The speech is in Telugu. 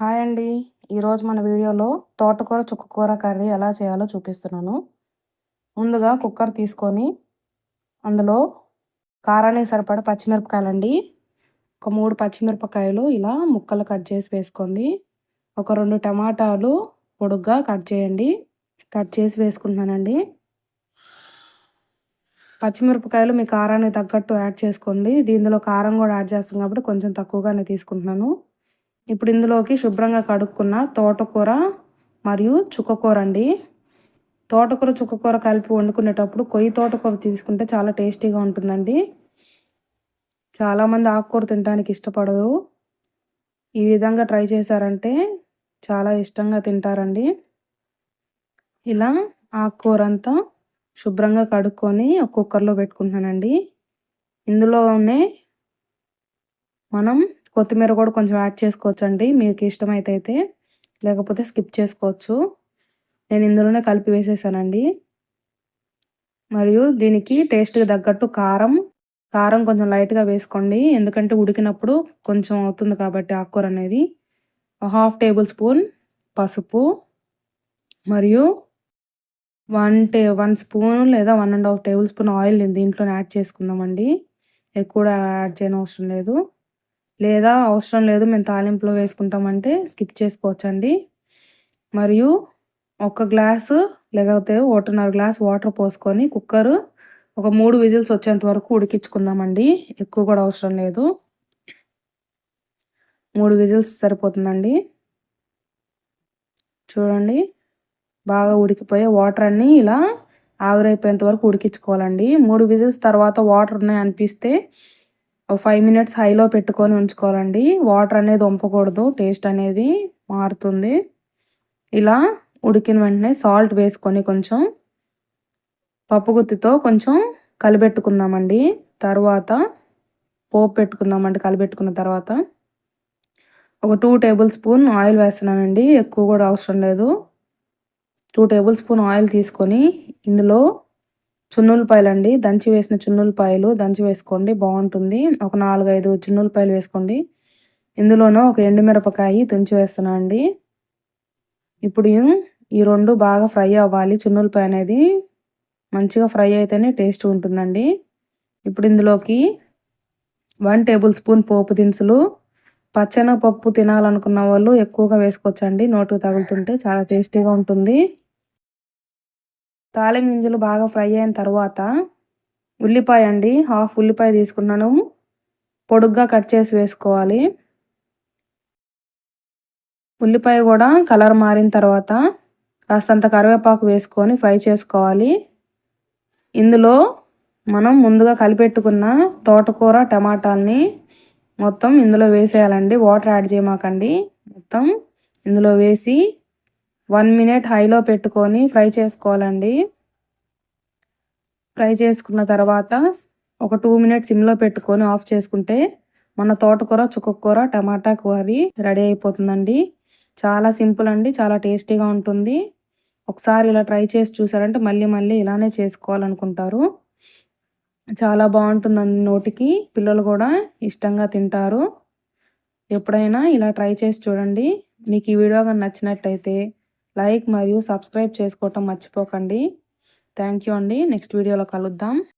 హాయ్ అండి. ఈరోజు మన వీడియోలో తోటకూర చుక్కకూర కర్రీ ఎలా చేయాలో చూపిస్తున్నాను. ముందుగా కుక్కర్ తీసుకొని అందులో కారానికి సరిపడ పచ్చిమిరపకాయలండి. ఒక మూడు పచ్చిమిరపకాయలు ఇలా ముక్కలు కట్ చేసి వేసుకోండి. ఒక రెండు టమాటాలు పొడుగ్గా కట్ చేయండి. కట్ చేసి వేసుకుంటున్నానండి. పచ్చిమిరపకాయలు మీ కారానికి తగ్గట్టు యాడ్ చేసుకోండి. దీనిలో కారం కూడా యాడ్ చేస్తాం కాబట్టి కొంచెం తక్కువగానే తీసుకుంటున్నాను. ఇప్పుడు ఇందులోకి శుభ్రంగా కడుక్కున్న తోటకూర మరియు చుక్కకూర అండి తోటకూర చుక్కకూర కలిపి వండుకునేటప్పుడు కొయ్యి తోటకూర తీసుకుంటే చాలా టేస్టీగా ఉంటుందండి. చాలామంది ఆకుకూర తినడానికి ఇష్టపడరు. ఈ విధంగా ట్రై చేశారంటే చాలా ఇష్టంగా తింటారండి. ఇలా ఆకుకూర అంతా శుభ్రంగా కడుక్కొని కుక్కర్లో పెట్టుకుంటున్నానండి. ఇందులోనే మనం కొత్తిమీర కూడా కొంచెం యాడ్ చేసుకోవచ్చు అండి మీకు ఇష్టమైతే అయితే లేకపోతే స్కిప్ చేసుకోవచ్చు. నేను ఇందులోనే కలిపి వేసేసానండి. మరియు దీనికి టేస్ట్కి తగ్గట్టు కారం కారం కొంచెం లైట్గా వేసుకోండి. ఎందుకంటే ఉడికినప్పుడు కొంచెం అవుతుంది కాబట్టి ఆకుకూర అనేది. హాఫ్ టేబుల్ స్పూన్ పసుపు మరియు వన్ టే వన్ స్పూన్ లేదా one and half tablespoon oil దీంట్లోనే యాడ్ చేసుకుందామండి. ఎక్కువ యాడ్ చేయని అవసరం లేదు. లేదా అవసరం లేదు మేము తాలింపులో వేసుకుంటామంటే స్కిప్ చేసుకోవచ్చండి. మరియు ఒక గ్లాసు లేకపోతే ఒకటిన్నర గ్లాస్ వాటర్ పోసుకొని కుక్కర్ ఒక మూడు విజిల్స్ వచ్చేంత వరకు ఉడికించుకుందామండి. ఎక్కువ కూడా అవసరం లేదు. మూడు విజిల్స్ సరిపోతుందండి. చూడండి. బాగా ఉడికిపోయే వాటర్ అన్నీ ఇలా ఆవిరైపోయేంత వరకు ఉడికించుకోవాలండి. మూడు విజిల్స్ తర్వాత వాటర్ ఉన్నాయి అనిపిస్తే ఫైవ్ మినిట్స్ హైలో పెట్టుకొని ఉంచుకోవాలండి. వాటర్ అనేది వంపకూడదు. టేస్ట్ అనేది మారుతుంది. ఇలా ఉడికిన వెంటనే సాల్ట్ వేసుకొని కొంచెం పప్పు గుత్తితో కొంచెం కలిపెట్టుకుందామండి. తర్వాత పోపు పెట్టుకుందామండి. కలిపెట్టుకున్న తర్వాత ఒక టూ టేబుల్ స్పూన్ ఆయిల్ వేస్తున్నానండి. ఎక్కువ కూడా అవసరం లేదు. టూ టేబుల్ స్పూన్ ఆయిల్ తీసుకొని ఇందులో చున్నులపాయలు అండి దంచి వేసిన చున్నులపాయలు దంచి వేసుకోండి. బాగుంటుంది. ఒక నాలుగైదు చున్నులపాయలు వేసుకోండి. ఇందులోనూ ఒక ఎండుమిరపకాయ తుంచి వేస్తున్నా అండి. ఇప్పుడు ఈ రెండు బాగా ఫ్రై అవ్వాలి. చున్నులపాయ అనేది మంచిగా ఫ్రై అయితేనే టేస్ట్ ఉంటుందండి. ఇప్పుడు ఇందులోకి వన్ టేబుల్ స్పూన్ పోపు దినుసులు. పచ్చెనగపప్పు తినాలనుకున్న వాళ్ళు ఎక్కువగా వేసుకోవచ్చండి. నోటుకు తగులుతుంటే చాలా టేస్టీగా ఉంటుంది. తాలిం గింజలు బాగా ఫ్రై అయిన తర్వాత ఉల్లిపాయ అండి హాఫ్ ఉల్లిపాయ తీసుకున్నాను. పొడుగ్గా కట్ చేసి వేసుకోవాలి. ఉల్లిపాయ కూడా కలర్ మారిన తర్వాత కాస్తంత కరివేపాకు వేసుకొని ఫ్రై చేసుకోవాలి. ఇందులో మనం ముందుగా కలిపెట్టుకున్న తోటకూర టమాటాలని మొత్తం ఇందులో వేసేయాలండి. వాటర్ యాడ్ చేయమాకండి. మొత్తం ఇందులో వేసి వన్ మినిట్ హైలో పెట్టుకొని ఫ్రై చేసుకోవాలండి. ఫ్రై చేసుకున్న తర్వాత ఒక టూ మినిట్స్ సిమ్లో పెట్టుకొని ఆఫ్ చేసుకుంటే మన తోటకూర చుక్కకూర టమాటా కర్రీ రెడీ అయిపోతుందండి. చాలా సింపుల్ అండి చాలా టేస్టీగా ఉంటుంది. ఒకసారి ఇలా ట్రై చేసి చూసారంటే మళ్ళీ మళ్ళీ ఇలానే చేసుకోవాలనుకుంటారు. చాలా బాగుంటుందండి నోటికి పిల్లలు కూడా ఇష్టంగా తింటారు. ఎప్పుడైనా ఇలా ట్రై చేసి చూడండి. మీకు ఈ వీడియో కానీ నచ్చినట్టయితే లైక్ మరియు సబ్స్క్రైబ్ చేసుకోవటం మర్చిపోకండి. థ్యాంక్ యూ అండి. నెక్స్ట్ వీడియోలో కలుద్దాం.